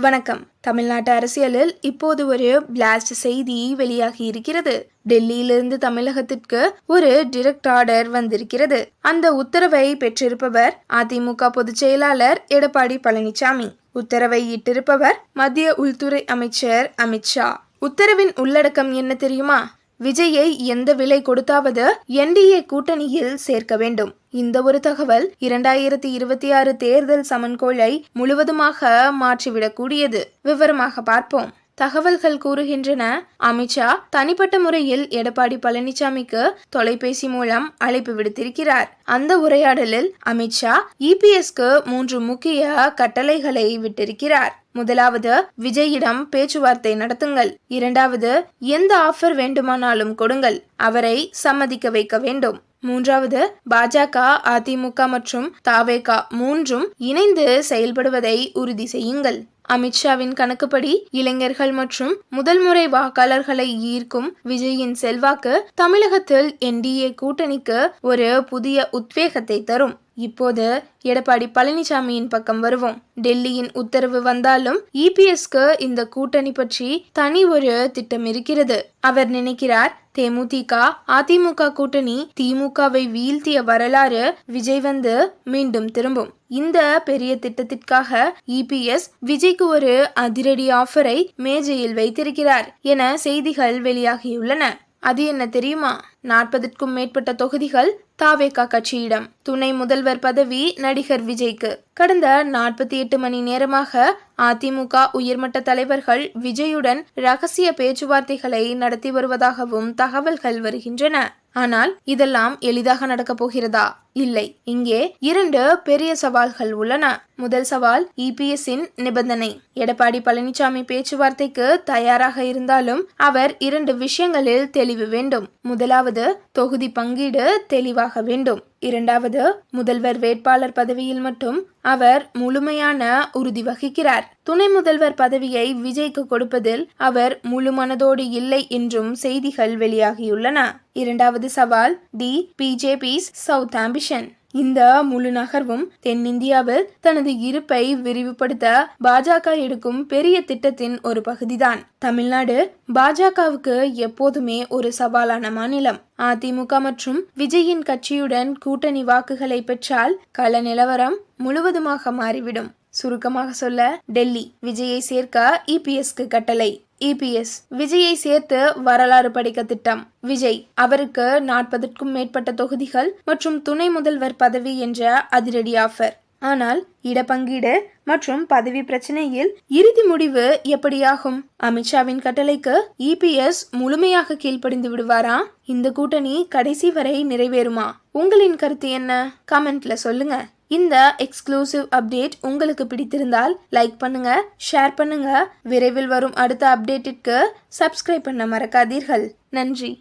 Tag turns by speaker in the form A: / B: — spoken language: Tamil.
A: வணக்கம். தமிழ்நாட்டு அரசியலில் இப்போது ஒரு பிளாஸ்ட் செய்தி வெளியாகி இருக்கிறது. டெல்லியிலிருந்து தமிழகத்திற்கு ஒரு டிரெக்ட் ஆர்டர் வந்திருக்கிறது. அந்த உத்தரவை பெற்றிருப்பவர் அதிமுக பொதுச் செயலாளர் எடப்பாடி பழனிசாமி உத்தரவை இட்டிருப்பவர் மத்திய உள்துறை அமைச்சர் அமித்ஷா உத்தரவின் உள்ளடக்கம் என்ன தெரியுமா? விஜயை எந்த விலை கொடுத்தாவது என்டிஏ கூட்டணியில் சேர்க்க வேண்டும். இந்த ஒரு தகவல் இரண்டாயிரத்தி இருபத்தி ஆறு தேர்தல் சமன்கோளை முழுவதுமாக மாற்றிவிடக்கூடியது. விவரமாக பார்ப்போம். தகவல்கள் கூறுகின்றன. அமித்ஷா தனிப்பட்ட முறையில் எடப்பாடி பழனிசாமிக்கு தொலைபேசி மூலம் அழைப்பு விடுத்திருக்கிறார். அந்த உரையாடலில் அமித்ஷா இபிஎஸ்க்கு மூன்று முக்கிய கட்டளைகளை விட்டிருக்கிறார். முதலாவது விஜயிடம் பேச்சுவார்த்தை நடத்துங்கள். இரண்டாவது எந்த ஆஃபர் வேண்டுமானாலும் கொடுங்கள். அவரை சம்மதிக்க வைக்க வேண்டும். மூன்றாவது பாஜக அதிமுக மற்றும் தாவேகா மூன்றும் இணைந்து செயல்படுவதை உறுதி செய்யுங்கள். அமித்ஷாவின் கணக்குப்படி இளைஞர்கள் மற்றும் முதல் முறை வாக்காளர்களை ஈர்க்கும் விஜயின் செல்வாக்கு தமிழகத்தில் என்டிஏ கூட்டணிக்கு ஒரு புதிய உத்வேகத்தை தரும். இப்போது எடப்பாடி பழனிசாமியின் பக்கம் வருவோம். டெல்லியின் உத்தரவு வந்தாலும் இபிஎஸ்க்கு இந்த கூட்டணி பற்றி தனி ஒரு திட்டம் இருக்கிறது. அவர் நினைக்கிறார் தேமுதிக அதிமுக கூட்டணி திமுகவை வீழ்த்திய வரலாறு விஜய் வந்து மீண்டும் திரும்பும். இந்த பெரிய திட்டத்திற்காக இபிஎஸ் விஜய்க்கு ஒரு அதிரடி ஆஃபரை மேஜையில் வைத்திருக்கிறார் என செய்திகள் வெளியாகியுள்ளன. அது என்ன தெரியுமா? நாற்பதற்கும் மேற்பட்ட தொகுதிகள் தாவேகா கட்சியிடம். துணை முதல்வர் பதவி நடிகர் விஜய்க்கு. கடந்த நாற்பத்தி எட்டு மணி நேரமாக அதிமுக உயர்மட்ட தலைவர்கள் விஜயுடன் ரகசிய பேச்சுவார்த்தைகளை நடத்தி வருவதாகவும் தகவல்கள் வருகின்றன. ஆனால் இதெல்லாம் எளிதாக நடக்கப் போகிறதா? இல்லை. இங்கே இரண்டு பெரிய சவால்கள் உள்ளன. முதல் சவால் இபிஎஸ்ஸின் நிபந்தனை. எடப்பாடி பழனிசாமி பேச்சுவார்த்தைக்கு தயாராக இருந்தாலும் அவர் இரண்டு விஷயங்களில் தெளிவு வேண்டும். முதலாவது தொகுதி பங்கீடு தெளிவாக வேண்டும். இரண்டாவது முதல்வர் வேட்பாளர் பதவியில் மட்டும் அவர் முழுமையான உறுதி வகிக்கிறார். துணை முதல்வர் பதவியை விஜய்க்கு கொடுப்பதில் அவர் முழு மனதோடு இல்லை என்றும் செய்திகள் வெளியாகியுள்ளன. இரண்டாவது சவால் தி பிஜேபிஸ் சவுத் ஆம்பிஷன். இந்த முழு நகர்வும் தென்னிந்தியாவில் தனது இருப்பை விரிவுபடுத்த பாஜக எடுக்கும் பெரிய திட்டத்தின் ஒரு பகுதிதான். தமிழ்நாடு பாஜகவுக்கு எப்போதுமே ஒரு சவாலான மாநிலம். அதிமுக மற்றும் விஜயின் கட்சியுடன் கூட்டணி வாக்குகளை பெற்றால் கள நிலவரம் முழுவதுமாக மாறிவிடும். சுருக்கமாக சொல்ல டெல்லி விஜயை சேர்க்க இபிஎஸ்க்கு கட்டளை. இபிஎஸ் விஜயை சேர்த்து வரலாறு படிக்க திட்டம். விஜய் அவருக்கு நாற்பதற்கும் மேற்பட்ட தொகுதிகள் மற்றும் துணை முதல்வர் பதவி என்ற அதிரடி ஆஃபர். ஆனால் இடப்பங்கீடு மற்றும் பதவி பிரச்சனையில் இறுதி முடிவு எப்படியாகும்? அமித்ஷாவின் கட்டளைக்கு இபிஎஸ் முழுமையாக கீழ்ப்படிந்து விடுவாரா? இந்த கூட்டணி கடைசி வரை நிறைவேறுமா? உங்களின் கருத்து என்ன? கமெண்ட்ல சொல்லுங்க. இந்த எக்ஸ்க்ளூசிவ் அப்டேட் உங்களுக்கு பிடித்திருந்தால் லைக் பண்ணுங்க ஷேர் பண்ணுங்க. விரைவில் வரும் அடுத்த அப்டேட்டிற்கு சப்ஸ்கிரைப் பண்ண மறக்காதீர்கள். நன்றி.